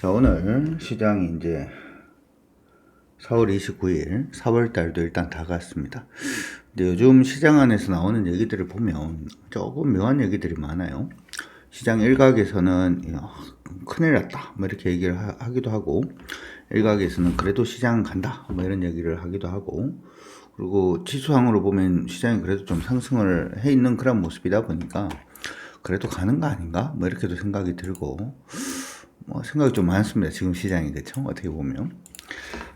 자, 오늘 시장이 이제 4월 29일, 4월 달도 일단 다 갔습니다. 근데 요즘 시장 안에서 나오는 얘기들을 보면 조금 묘한 얘기들이 많아요. 시장 일각에서는 야, 큰일 났다. 뭐 이렇게 얘기를 하, 기도 하고, 일각에서는 그래도 시장 간다. 뭐 이런 얘기를 하기도 하고, 그리고 지수항으로 보면 시장이 그래도 좀 상승을 해 있는 그런 모습이다 보니까 그래도 가는 거 아닌가? 뭐 이렇게도 생각이 들고, 뭐 생각이 좀 많습니다. 지금 시장이 그렇죠? 어떻게 보면.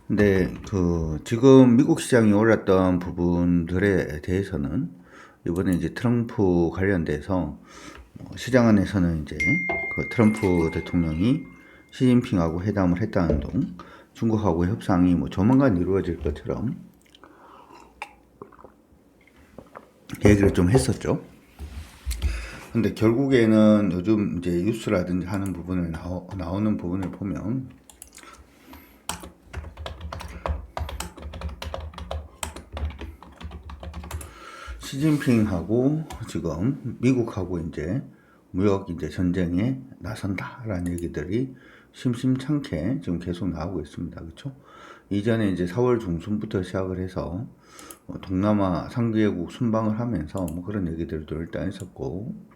근데 그 지금 미국 시장이 올랐던 부분들에 대해서는 이번에 이제 트럼프 관련돼서 뭐 시장 안에서는 이제 그 트럼프 대통령이 시진핑하고 회담을 했다는 등 중국하고 협상이 뭐 조만간 이루어질 것처럼 얘기를 좀 했었죠. 근데 결국에는 요즘 이제 뉴스라든지 하는 부분을 나오, 나오는 부분을 보면 시진핑하고 지금 미국하고 이제 무역 이제 전쟁에 나선다라는 얘기들이 심심찮게 지금 계속 나오고 있습니다. 그렇죠? 이전에 이제 4월 중순부터 시작을 해서 뭐 동남아 상계국 순방을 하면서 뭐 그런 얘기들도 일단 있었고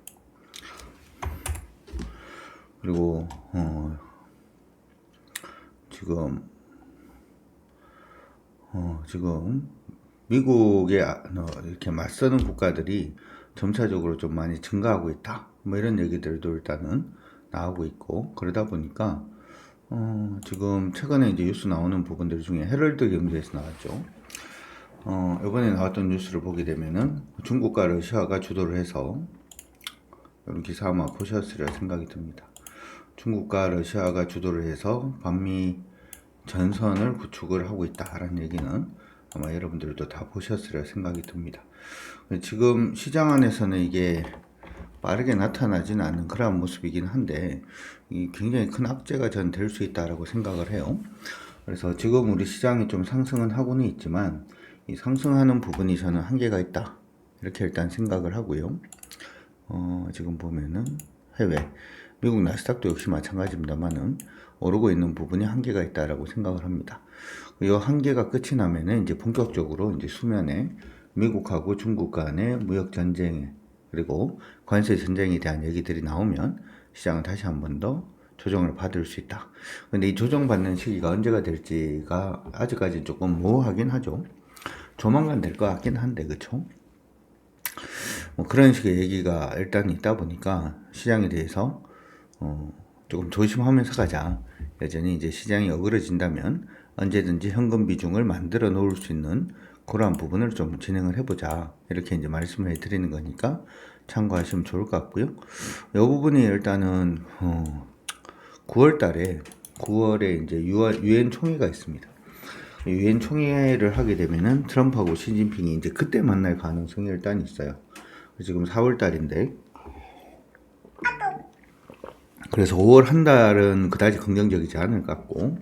그리고 어 지금 어 지금 미국에 아- 어, 이렇게 맞서는 국가들이 점차적으로 좀 많이 증가하고 있다. 뭐 이런 얘기들도 일단은 나오고 있고 그러다 보니까 어, 지금 최근에 이제 뉴스 나오는 부분들 중에 헤럴드 경제에서 나왔죠. 어, 이번에 나왔던 뉴스를 보게 되면은 중국과 러시아가 주도를 해서 이런 기사 아마 보셨으리라 생각이 듭니다. 중국과 러시아가 주도를 해서 반미 전선을 구축을 하고 있다라는 얘기는 아마 여러분들도 다 보셨으리라 생각이 듭니다. 지금 시장 안에서는 이게 빠르게 나타나지는 않는 그런 모습이긴 한데 이 굉장히 큰 악재가 전 될 수 있다라고 생각을 해요. 그래서 지금 우리 시장이 좀 상승은 하고는 있지만 이 상승하는 부분이 저는 한계가 있다 이렇게 일단 생각을 하고요. 어, 지금 보면은 해외 미국 나스닥도 역시 마찬가지입니다만은 오르고 있는 부분이 한계가 있다라고 생각을 합니다. 이 한계가 끝이 나면은 이제 본격적으로 이제 수면에 미국하고 중국 간의 무역 전쟁 그리고 관세 전쟁에 대한 얘기들이 나오면 시장은 다시 한 번 더 조정을 받을 수 있다. 근데 이 조정받는 시기가 언제가 될지가 아직까지 조금 모호하긴 하죠. 조만간 될 것 같긴 한데, 그쵸? 뭐 그런 식의 얘기가 일단 있다 보니까 시장에 대해서 어, 조금 조심하면서 가자. 여전히 이제 시장이 어그러진다면 언제든지 현금 비중을 만들어 놓을 수 있는 그러한 부분을 좀 진행을 해보자. 이렇게 이제 말씀을 해드리는 거니까 참고하시면 좋을 것 같고요. 이 부분이 일단은 어, 9월 달에 9월에 이제 유엔 총회가 있습니다. 유엔 총회를 하게 되면은 트럼프하고 시진핑이 이제 그때 만날 가능성이 일단 있어요. 지금 4월 달인데 그래서 5월 한 달은 그다지 긍정적이지 않을 것 같고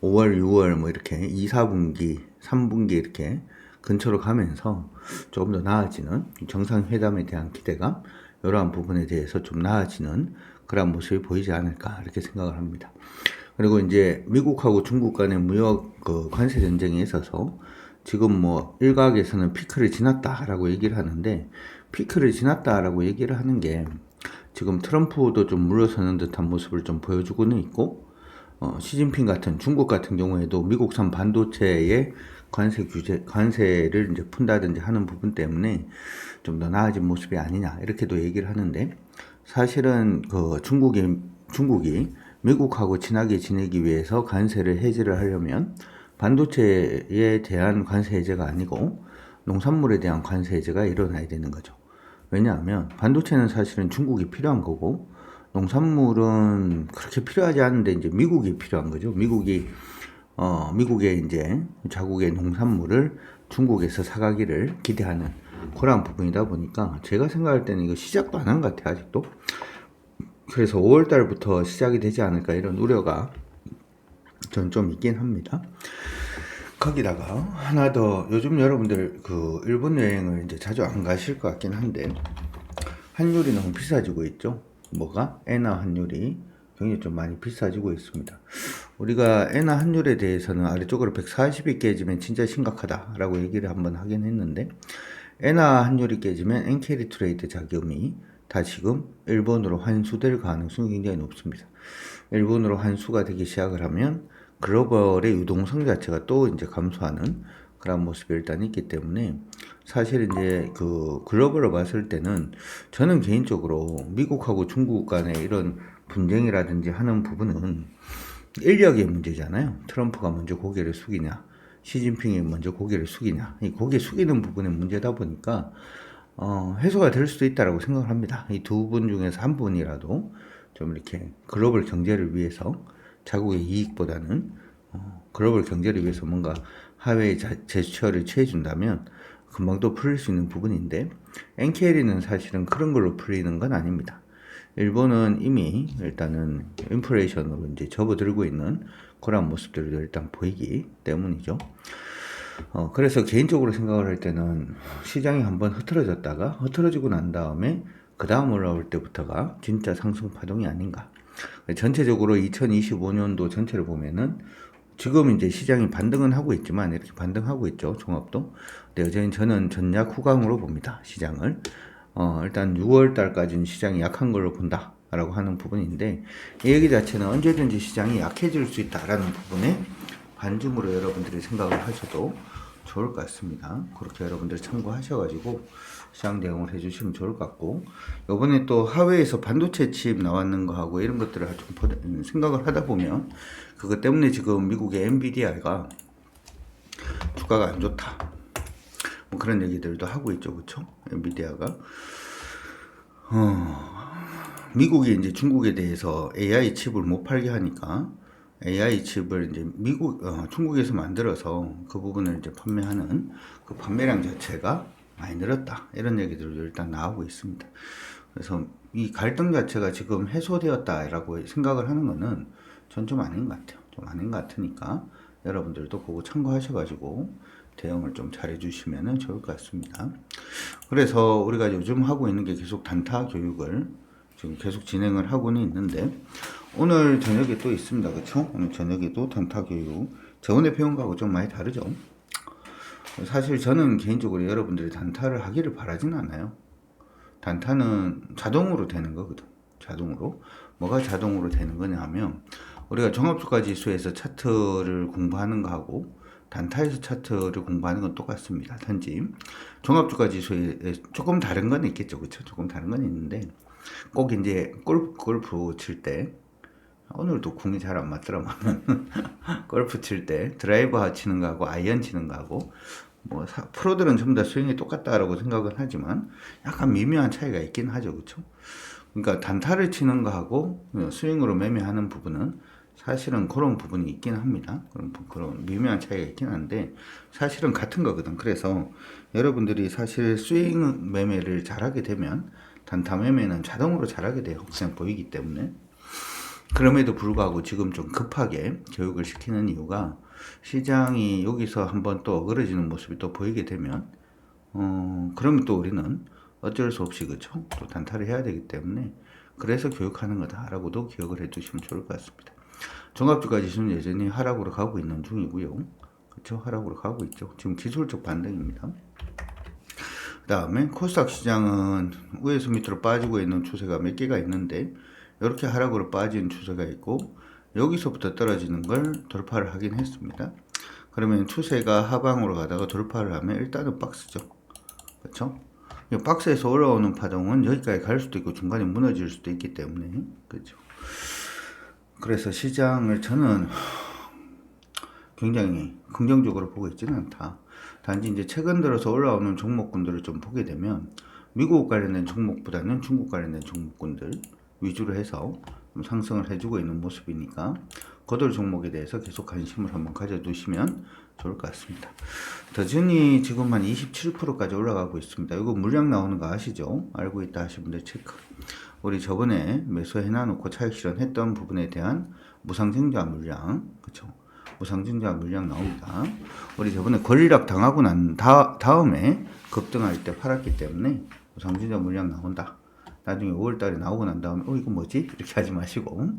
5월, 6월 뭐 이렇게 2, 4분기, 3분기 이렇게 근처로 가면서 조금 더 나아지는 정상회담에 대한 기대감 이러한 부분에 대해서 좀 나아지는 그런 모습이 보이지 않을까 이렇게 생각을 합니다. 그리고 이제 미국하고 중국 간의 무역 그 관세 전쟁에 있어서 지금 뭐 일각에서는 피크를 지났다라고 얘기를 하는데 피크를 지났다라고 얘기를 하는 게 지금 트럼프도 좀 물러서는 듯한 모습을 좀 보여주고는 있고 어, 시진핑 같은 중국 같은 경우에도 미국산 반도체에 관세 규제 관세를 이제 푼다든지 하는 부분 때문에 좀 더 나아진 모습이 아니냐 이렇게도 얘기를 하는데 사실은 그 중국이 중국이 미국하고 친하게 지내기 위해서 관세를 해지를 하려면 반도체에 대한 관세 해제가 아니고 농산물에 대한 관세 해제가 일어나야 되는 거죠. 왜냐하면 반도체는 사실은 중국이 필요한 거고 농산물은 그렇게 필요하지 않은데 이제 미국이 필요한 거죠. 미국이 어 미국의 이제 자국의 농산물을 중국에서 사가기를 기대하는 그런 부분이다 보니까 제가 생각할 때는 이거 시작도 안 한 것 같아요 아직도. 그래서 5월 달부터 시작이 되지 않을까 이런 우려가 전 좀 있긴 합니다. 거기다가 하나 더 요즘 여러분들 그 일본 여행을 이제 자주 안 가실 것 같긴 한데 환율이 너무 비싸지고 있죠. 뭐가 엔화 환율이 굉장히 좀 많이 비싸지고 있습니다. 우리가 엔화 환율에 대해서는 아래쪽으로 140이 깨지면 진짜 심각하다라고 얘기를 한번 하긴 했는데 엔화 환율이 깨지면 엔캐리 트레이드 자금이 다시금 일본으로 환수될 가능성이 굉장히 높습니다. 일본으로 환수가 되기 시작을 하면 글로벌의 유동성 자체가 또 이제 감소하는 그런 모습이 일단 있기 때문에 사실 이제 그 글로벌로 봤을 때는 저는 개인적으로 미국하고 중국 간의 이런 분쟁이라든지 하는 부분은 인력의 문제잖아요. 트럼프가 먼저 고개를 숙이냐, 시진핑이 먼저 고개를 숙이냐, 이 고개 숙이는 부분의 문제다 보니까 어, 해소가 될 수도 있다라고 생각을 합니다. 이 두 분 중에서 한 분이라도 좀 이렇게 글로벌 경제를 위해서 자국의 이익보다는 어, 글로벌 경제를 위해서 뭔가 하회의 자- 제스처를 취해준다면 금방 또 풀릴 수 있는 부분인데 NKL은 사실은 그런 걸로 풀리는 건 아닙니다. 일본은 이미 일단은 인플레이션으로 이제 접어들고 있는 그런 모습들을 일단 보이기 때문이죠. 어, 그래서 개인적으로 생각을 할 때는 시장이 한번 흐트러졌다가 흐트러지고 난 다음에 그 다음 올라올 때부터가 진짜 상승 파동이 아닌가. 전체적으로 2025년도 전체를 보면은 지금 이제 시장이 반등은 하고 있지만 이렇게 반등하고 있죠. 종합도. 근데 여전히 저는 전약 후강으로 봅니다. 시장을. 어, 일단 6월 달까지는 시장이 약한 걸로 본다. 라고 하는 부분인데 이 얘기 자체는 언제든지 시장이 약해질 수 있다라는 부분에 반증으로 여러분들이 생각을 하셔도 좋을 것 같습니다. 그렇게 여러분들 참고하셔가지고 시장 대응을 해주시면 좋을 것 같고 이번에 또 하회에서 반도체 칩 나왔는 거하고 이런 것들을 좀 보다- 생각을 하다 보면 그것 때문에 지금 미국의 엔비디아가 주가가 안 좋다. 뭐 그런 얘기들도 하고 있죠, 그렇죠? 엔비디아가 미국이 이제 중국에 대해서 AI 칩을 못 팔게 하니까 AI 칩을 이제 미국, 어, 중국에서 만들어서 그 부분을 이제 판매하는 그 판매량 자체가 많이 늘었다. 이런 얘기들도 일단 나오고 있습니다. 그래서 이 갈등 자체가 지금 해소되었다라고 생각을 하는 거는 전 좀 아닌 것 같아요. 좀 아닌 것 같으니까 여러분들도 그거 참고하셔가지고 대응을 좀 잘해주시면 좋을 것 같습니다. 그래서 우리가 요즘 하고 있는 게 계속 단타 교육을 지금 계속 진행을 하고는 있는데 오늘 저녁에 또 있습니다. 그렇죠? 오늘 저녁에도 단타 교육 저번에 배운 거하고 좀 많이 다르죠? 사실 저는 개인적으로 여러분들이 단타를 하기를 바라진 않아요. 단타는 자동으로 되는 거거든. 자동으로. 뭐가 자동으로 되는 거냐 하면 우리가 종합주가 지수에서 차트를 공부하는 거하고 단타에서 차트를 공부하는 건 똑같습니다. 단지 종합주가 지수에 조금 다른 건 있겠죠. 그렇죠? 조금 다른 건 있는데 꼭 이제 골프, 골프 칠 때 오늘도 궁이 잘 안 맞더라만 골프 칠 때 드라이버 치는 거하고 아이언 치는 거하고 뭐 사- 프로들은 전부 다 스윙이 똑같다라고 생각은 하지만 약간 미묘한 차이가 있긴 하죠, 그렇죠? 그러니까 단타를 치는 거하고 스윙으로 매매하는 부분은 사실은 그런 부분이 있긴 합니다. 그런 부- 그런 미묘한 차이가 있긴 한데 사실은 같은 거거든. 그래서 여러분들이 사실 스윙 매매를 잘하게 되면 단타 매매는 자동으로 잘하게 돼요. 그냥 보이기 때문에. 그럼에도 불구하고 지금 좀 급하게 교육을 시키는 이유가 시장이 여기서 한번 또 어그러지는 모습이 또 보이게 되면 어 그러면 또 우리는 어쩔 수 없이 그쵸 또 단타를 해야 되기 때문에 그래서 교육하는 거다라고도 기억을 해주시면 좋을 것 같습니다. 종합주가 지수는 여전히 하락으로 가고 있는 중이고요. 그쵸 하락으로 가고 있죠. 지금 기술적 반등입니다. 그 다음에 코스닥 시장은 위에서 밑으로 빠지고 있는 추세가 몇 개가 있는데 이렇게 하락으로 빠진 추세가 있고 여기서부터 떨어지는 걸 돌파를 하긴 했습니다. 그러면 추세가 하방으로 가다가 돌파를 하면 일단은 박스죠. 그렇죠? 이 박스에서 올라오는 파동은 여기까지 갈 수도 있고 중간에 무너질 수도 있기 때문에 그렇죠. 그래서 시장을 저는 굉장히 긍정적으로 보고 있지는 않다. 단지 이제 최근 들어서 올라오는 종목군들을 좀 보게 되면 미국 관련된 종목보다는 중국 관련된 종목군들 위주로 해서 좀 상승을 해주고 있는 모습이니까 거들 종목에 대해서 계속 관심을 한번 가져두시면 좋을 것 같습니다. 더준이 지금 한 27%까지 올라가고 있습니다. 이거 물량 나오는 거 아시죠? 알고 있다 하시는 분들 체크. 우리 저번에 매수해놔놓고 차익 실현했던 부분에 대한 무상증자 물량, 그쵸? 무상증자 물량 나옵니다. 우리 저번에 권리락 당하고 난 다, 다음에 급등할 때 팔았기 때문에 무상증자 물량 나온다. 나중에 5월달에 나오고 난 다음에 어 이거 뭐지 이렇게 하지 마시고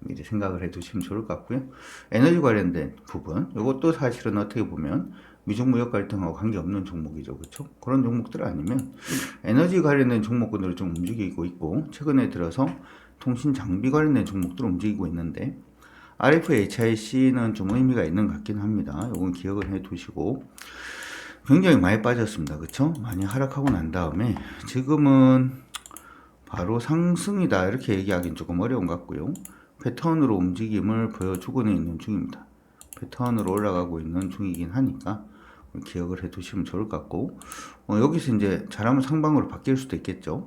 미리 생각을 해두시면 좋을 것 같고요. 에너지 관련된 부분 이것도 사실은 어떻게 보면 미중 무역 갈등하고 관계없는 종목이죠, 그렇죠? 그런 종목들 아니면 에너지 관련된 종목군들을 좀 움직이고 있고 최근에 들어서 통신 장비 관련된 종목들 움직이고 있는데 RFHIC는 좀 의미가 있는 것 같긴 합니다. 이건 기억을 해 두시고 굉장히 많이 빠졌습니다. 그쵸? 많이 하락하고 난 다음에 지금은 바로 상승이다 이렇게 얘기하기는 조금 어려운 것 같고요. 패턴으로 움직임을 보여주고는 있는 중입니다. 패턴으로 올라가고 있는 중이긴 하니까 기억을 해 두시면 좋을 것 같고 어, 여기서 이제 잘하면 상방으로 바뀔 수도 있겠죠.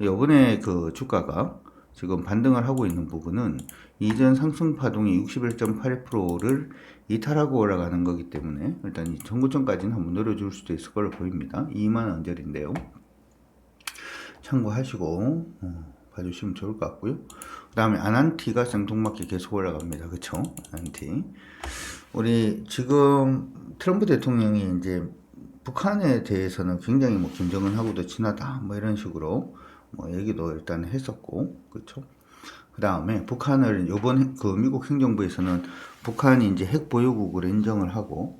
이번에 그 주가가 지금 반등을 하고 있는 부분은 이전 상승 파동이 61.8%를 이탈하고 올라가는 거기 때문에 일단 이 전고점까지는 한번 노려줄 수도 있을 걸로 보입니다. 2만 원짜리인데요. 참고하시고 어, 봐주시면 좋을 것 같고요. 그 다음에 아난티가 생뚱맞게 계속 올라갑니다. 그쵸? 아난티. 우리 지금 트럼프 대통령이 이제 북한에 대해서는 굉장히 뭐 김정은하고도 친하다 뭐 이런 식으로 뭐 얘기도 일단 했었고 그렇죠. 그 다음에 북한을 요번 그 미국 행정부에서는 북한이 이제 핵 보유국으로 인정을 하고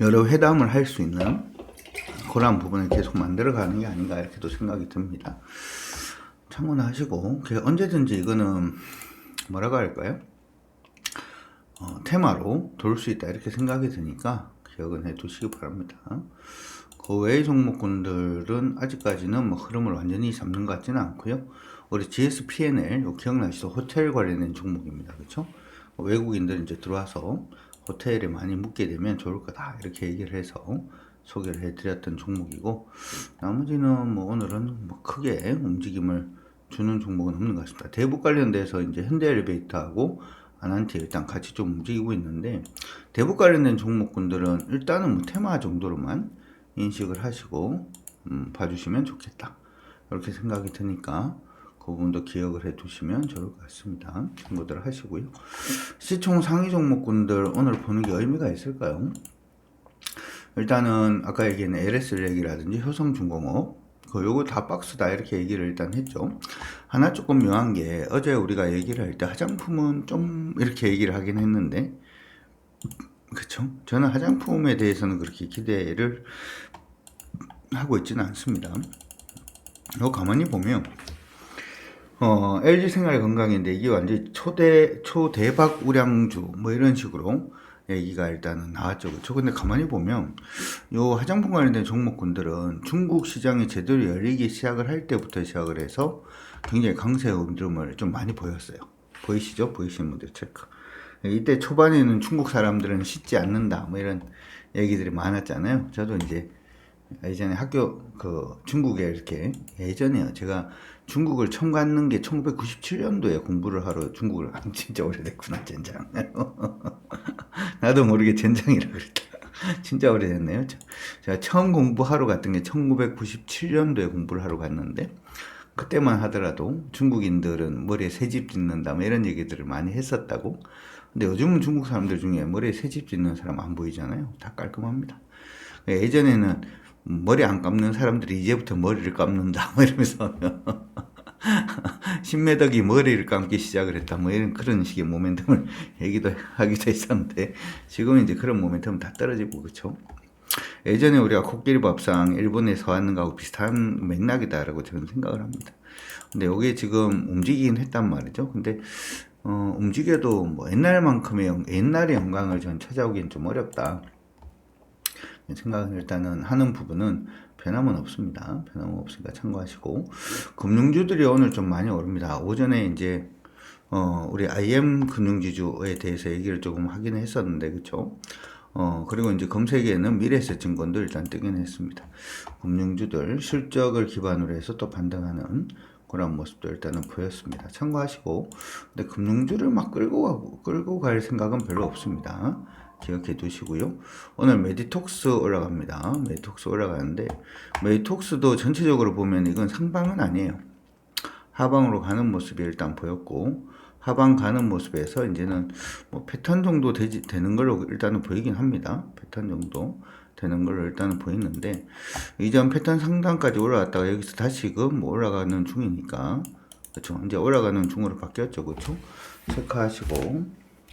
여러 회담을 할 수 있는 그런 부분을 계속 만들어가는 게 아닌가 이렇게도 생각이 듭니다. 참고하시고 언제든지 이거는 뭐라고 할까요? 어, 테마로 돌 수 있다 이렇게 생각이 드니까 기억은 해 두시기 바랍니다. 그 외의 종목군들은 아직까지는 뭐 흐름을 완전히 잡는 것 같지는 않고요. 우리 GSPNL 요 기억나시죠? 호텔 관련된 종목입니다. 그렇죠? 외국인들 이제 들어와서 호텔에 많이 묵게 되면 좋을 거다 이렇게 얘기를 해서 소개를 해드렸던 종목이고 나머지는 뭐 오늘은 뭐 크게 움직임을 주는 종목은 없는 것 같습니다. 대북 관련돼서 이제 현대 엘리베이터하고 아난티 일단 같이 좀 움직이고 있는데 대북 관련된 종목군들은 일단은 뭐 테마 정도로만 인식을 하시고 음, 봐주시면 좋겠다 이렇게 생각이 드니까 그 부분도 기억을 해 두시면 좋을 것 같습니다 참고들 하시고요 시총 상위 종목군들 오늘 보는 게 의미가 있을까요 일단은 아까 얘기한 LS렉이라든지 효성중공업 그 요거 다 박스다 이렇게 얘기를 일단 했죠. 하나 조금 묘한 게 어제 우리가 얘기를 할 때 화장품은 좀 이렇게 얘기를 하긴 했는데 그쵸? 저는 화장품에 대해서는 그렇게 기대를 하고 있지는 않습니다. 요 가만히 보면 어, LG 생활 건강인데 이게 완전 초대 초대박 우량주 뭐 이런 식으로 얘기가 일단은 나왔죠. 그렇죠? 근데 가만히 보면 요 화장품 관련된 종목군들은 중국 시장이 제대로 열리기 시작을 할 때부터 시작을 해서 굉장히 강세 흐름을 좀 많이 보였어요. 보이시죠? 보이시는 분들 체크. 이때 초반에는 중국 사람들은 씻지 않는다 뭐 이런 얘기들이 많았잖아요. 저도 이제 예전에 학교 그 중국에 이렇게 예전에요. 제가 중국을 처음 갔는 게 1997년도에 공부를 하러 중국을 진짜 오래됐구나 젠장. 나도 모르게 젠장이라 그랬다. 진짜 오래됐네요. 제가 처음 공부하러 갔던 게 1997년도에 공부를 하러 갔는데 그때만 하더라도 중국인들은 머리에 새집 짓는다 뭐 이런 얘기들을 많이 했었다고. 근데 요즘은 중국 사람들 중에 머리에 새집 짓는 사람 안 보이잖아요. 다 깔끔합니다. 예전에는 머리 안 감는 사람들이 이제부터 머리를 감는다. 뭐 이러면서 신매덕이 머리를 감기 시작을 했다. 뭐 이런 그런 식의 모멘텀을 얘기도 하기도 했었는데 지금은 이제 그런 모멘텀은 다 떨어지고 그렇죠 예전에 우리가 코끼리 밥상 일본에서 왔는 거하고 비슷한 맥락이다라고 저는 생각을 합니다. 근데 여기에 지금 움직이긴 했단 말이죠. 근데 어, 움직여도 뭐 옛날만큼의 영, 옛날의 영광을 전 찾아오기엔 좀 어렵다 생각은 일단은 하는 부분은 변함은 없습니다. 변함은 없으니까 참고하시고 금융주들이 오늘 좀 많이 오릅니다. 오전에 이제 어 우리 IM 금융지주에 대해서 얘기를 조금 하긴 했었는데 그쵸? 어 그리고 이제 검색에는 미래에셋 증권도 일단 뜨긴 했습니다. 금융주들 실적을 기반으로 해서 또 반등하는 그런 모습도 일단은 보였습니다. 참고하시고 근데 금융주를 막 끌고 가고 끌고 갈 생각은 별로 없습니다. 기억해 두시고요. 오늘 메디톡스 올라갑니다. 메디톡스 올라가는데 메디톡스도 전체적으로 보면 이건 상방은 아니에요. 하방으로 가는 모습이 일단 보였고 하방 가는 모습에서 이제는 뭐 패턴 정도 되지, 되는 걸로 일단은 보이긴 합니다. 패턴 정도 되는 걸로 일단은 보이는데 이전 패턴 상단까지 올라갔다가 여기서 다시금 뭐 올라가는 중이니까 그렇죠 이제 올라가는 중으로 바뀌었죠 그렇죠 체크하시고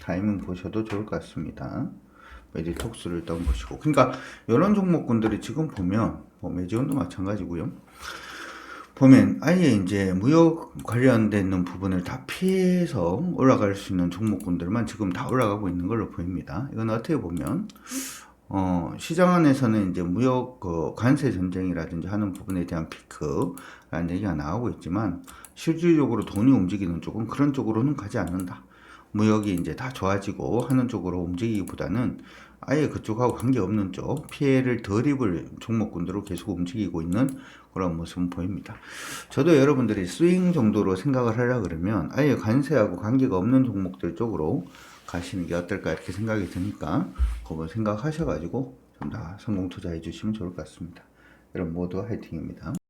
타이밍 보셔도 좋을 것 같습니다 매지 톡수를 일단 보시고 그러니까 이런 종목군들이 지금 보면 뭐 매지온도 마찬가지고요 보면 아예 이제 무역 관련되는 부분을 다 피해서 올라갈 수 있는 종목군들만 지금 다 올라가고 있는 걸로 보입니다. 이건 어떻게 보면 어, 시장 안에서는 이제 무역 그 관세 전쟁이라든지 하는 부분에 대한 피크라는 얘기가 나오고 있지만 실질적으로 돈이 움직이는 쪽은 그런 쪽으로는 가지 않는다. 무역이 이제 다 좋아지고 하는 쪽으로 움직이기보다는 아예 그쪽하고 관계없는 쪽 피해를 덜 입을 종목군들로 계속 움직이고 있는 그런 모습은 보입니다. 저도 여러분들이 스윙 정도로 생각을 하려 그러면 아예 관세하고 관계가 없는 종목들 쪽으로 가시는 게 어떨까 이렇게 생각이 드니까 그거 생각하셔가지고 좀 다 성공 투자해 주시면 좋을 것 같습니다. 여러분 모두 화이팅입니다.